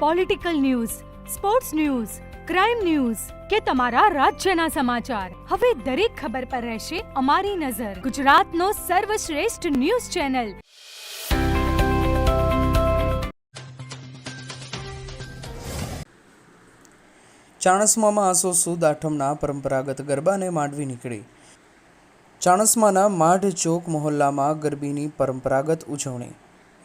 Political news sports news crime news કે તમારા રાજ્યના સમાચાર. હવે દરેક ખબર પર રહેશે અમારી નજર. ગુજરાતનો સર્વશ્રેષ્ઠ ન્યૂઝ ચેનલ. ચાણસ્મામાં આસો સુદ આઠમના પરંપરાગત ગરબાને માંડવી નીકળી. ચાણસ્માના માઢ ચોક મહોલ્લામાં ગરબીની પરંપરાગત ઉજવણી.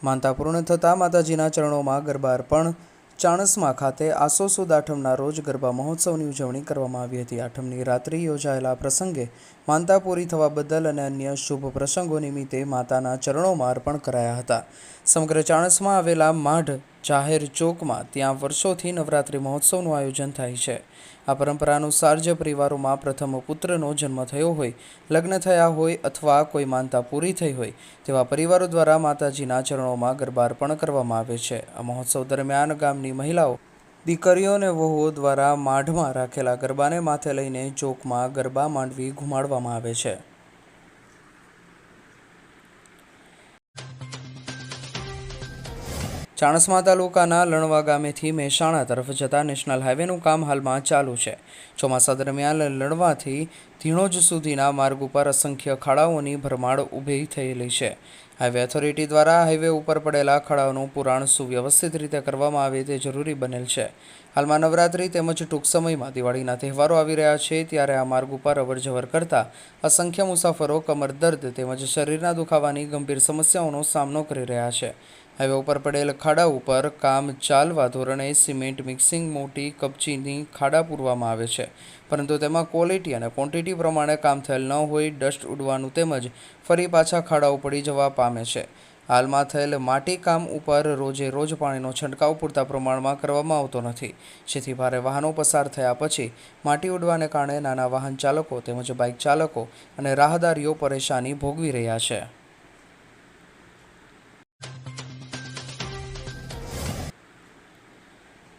માનતા પૂર્ણ થતાં માતાજીના ચરણોમાં ગરબા અર્પણ ચાણસ્મા ખાતે આસો સુદ આઠમના રોજ ગરબા મહોત્સવની ઉજવણી કરવામાં આવી હતી. આઠમની રાત્રિ યોજાયેલા પ્રસંગે માનતા પૂરી થવા બદલ અને અન્ય શુભ પ્રસંગો નિમિત્તે માતાના ચરણોમાં અર્પણ કરાયા હતા. સમગ્ર ચાણસમાં આવેલા માઢ જાહેર ચોકમાં ત્યાં વર્ષોથી નવરાત્રિ મહોત્સવનું આયોજન થાય છે. આ પરંપરા અનુસાર જે પરિવારોમાં પ્રથમ પુત્રનો જન્મ થયો હોય, લગ્ન થયા હોય અથવા કોઈ માનતા પૂરી થઈ હોય, તેવા પરિવારો દ્વારા માતાજીના ચરણોમાં ગરબા અર્પણ કરવામાં આવે છે. આ મહોત્સવ દરમિયાન ગામની મહિલાઓ દીકરીઓ અને વહુઓ દ્વારા માઢમાં રાખેલા ગરબાને માથે લઈને ચોકમાં ગરબા માંડવી ઘુમાડવામાં આવે છે. ચાણસ્મા તાલુકાના લણવા ગામેથી મહેસાણા તરફ જતા નેશનલ હાઇવેનું કામ હાલમાં ચાલુ છે. ચોમાસા દરમિયાન લણવાથી ધીણોજ સુધીના માર્ગ ઉપર અસંખ્ય ખાડાઓની ભરમાડ ઊભી થયેલી છે. હાઇવે ઓથોરિટી દ્વારા હાઇવે ઉપર પડેલા ખાડાઓનું પુરાણ સુવ્યવસ્થિત રીતે કરવામાં આવે તે જરૂરી બનેલ છે. હાલમાં નવરાત્રિ તેમજ ટૂંક સમયમાં દિવાળીના તહેવારો આવી રહ્યા છે ત્યારે આ માર્ગ ઉપર અવરજવર કરતા અસંખ્ય મુસાફરો કમર દર્દ તેમજ શરીરના દુખાવાની ગંભીર સમસ્યાઓનો સામનો કરી રહ્યા છે. હાઈવે ઉપર પડેલ ખાડા ઉપર કામ ચાલવા ધોરણે સિમેન્ટ મિક્સિંગ મોટી કપચીની ખાડા પૂરવામાં આવે છે. પરંતુ તેમાં ક્વોલિટી અને ક્વોન્ટિટી પ્રમાણે કામ થયેલ ન હોય, ડસ્ટ ઉડવાનું તેમજ ફરી પાછા ખાડાઓ પડી જવા પામે છે. હાલમાં થયેલ માટી કામ ઉપર રોજે રોજ પાણીનો છંટકાવ પૂરતા પ્રમાણમાં કરવામાં આવતો નથી. જેથી ભારે વાહનો પસાર થયા પછી માટી ઉડવાને કારણે નાના વાહન ચાલકો તેમજ બાઇક ચાલકો અને રાહદારીઓ પરેશાની ભોગવી રહ્યા છે.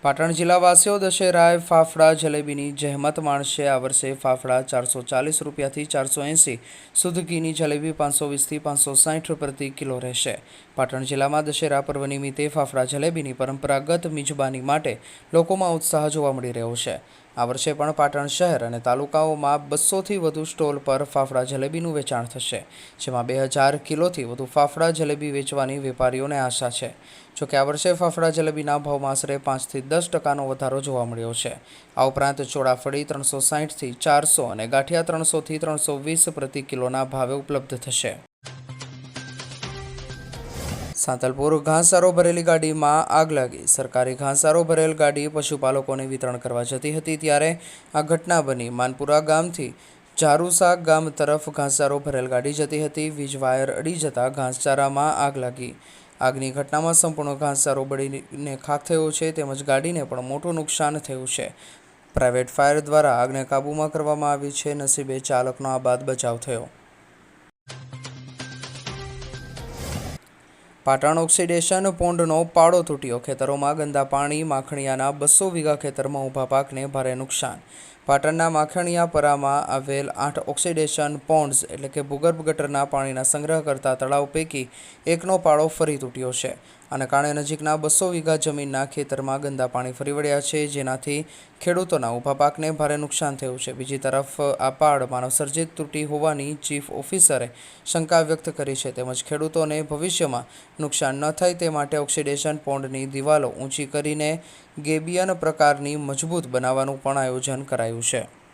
પાટણ જિલ્લાવાસીઓ દશેરાએ ફાફડા જલેબીની જહેમત માણશે. આ વર્ષે ફાફડા ચારસો ચાલીસ રૂપિયાથી ચારસો એંસી સુધકીની જલેબી પાંચસો વીસથી પાંચસો સાઠ પ્રતિ કિલો રહેશે. પાટણ જિલ્લામાં દશેરા પર્વ નિમિત્તે ફાફડા જલેબીની પરંપરાગત મિજબાની માટે લોકોમાં ઉત્સાહ જોવા મળી રહ્યો છે. આ વર્ષે પણ પાટણ શહેર અને તાલુકાઓમાં બસોથી વધુ સ્ટોલ પર ફાફડા જલેબીનું વેચાણ થશે, જેમાં બે હજાર કિલોથી વધુ ફાફડા જલેબી વેચવાની વેપારીઓને આશા છે. જોકે આ વર્ષે ફાફડા જલેબીના ભાવમાં આશરે પાંચથી દસ ટકાનો વધારો જોવા મળ્યો છે. આ ઉપરાંત ચોળાફળી ત્રણસો સાહીઠથી ચારસો અને ગાંઠિયા ત્રણસોથી ત્રણસો વીસ પ્રતિ કિલોના ભાવે ઉપલબ્ધ થશે. સાંતલપુર ઘાસચારો ભરેલી ગાડીમાં આગ લાગી. સરકારી ઘાસચારો ભરેલ ગાડી પશુપાલકોને વિતરણ કરવા જતી હતી ત્યારે આ ઘટના બની. માનપુરા ગામથી જારુસા ગામ તરફ ઘાસચારો ભરેલ ગાડી જતી હતી. વીજ વાયર અડી જતાં ઘાસચારામાં આગ લાગી. આગની ઘટનામાં સંપૂર્ણ ઘાસચારો બળીને ખાખ થયો છે તેમજ ગાડીને પણ મોટું નુકસાન થયું છે. પ્રાઇવેટ ફાયર દ્વારા આગને કાબૂમાં કરવામાં આવી છે. નસીબે ચાલકનો આ બાદ બચાવ થયો. પાટણ ઓક્સિડેશન પોન્ડનો પાડો તૂટ્યો. ખેતરોમાં ગંદા પાણી, માખણીયાના બસો વીઘા ખેતરમાં ઊભા પાકને ભારે નુકસાન. પાટણના માખણીયા પરામાં આવેલ આઠ ઓક્સિડેશન પોન્ડ્સ એટલે કે ભૂગર્ભ ગટરના પાણીના સંગ્રહ કરતા તળાવ પૈકી એકનો પાળો ફરી તૂટ્યો છે. આને કારણે નજીકના બસો વીઘા જમીનના ખેતરમાં ગંદા પાણી ફરી વળ્યા છે, જેનાથી ખેડૂતોના ઊભા પાકને ભારે નુકસાન થયું છે. બીજી તરફ, આ પાડ માનવસર્જિત તૂટી હોવાની ચીફ ઓફિસરે શંકા વ્યક્ત કરી છે. તેમજ ખેડૂતોને ભવિષ્યમાં નુકસાન ન થાય તે માટે ઓક્સિડેશન પોન્ડની દિવાલો ઊંચી કરીને ગેબિયન પ્રકારની મજબૂત બનાવવાનું પણ આયોજન કરાયું છે.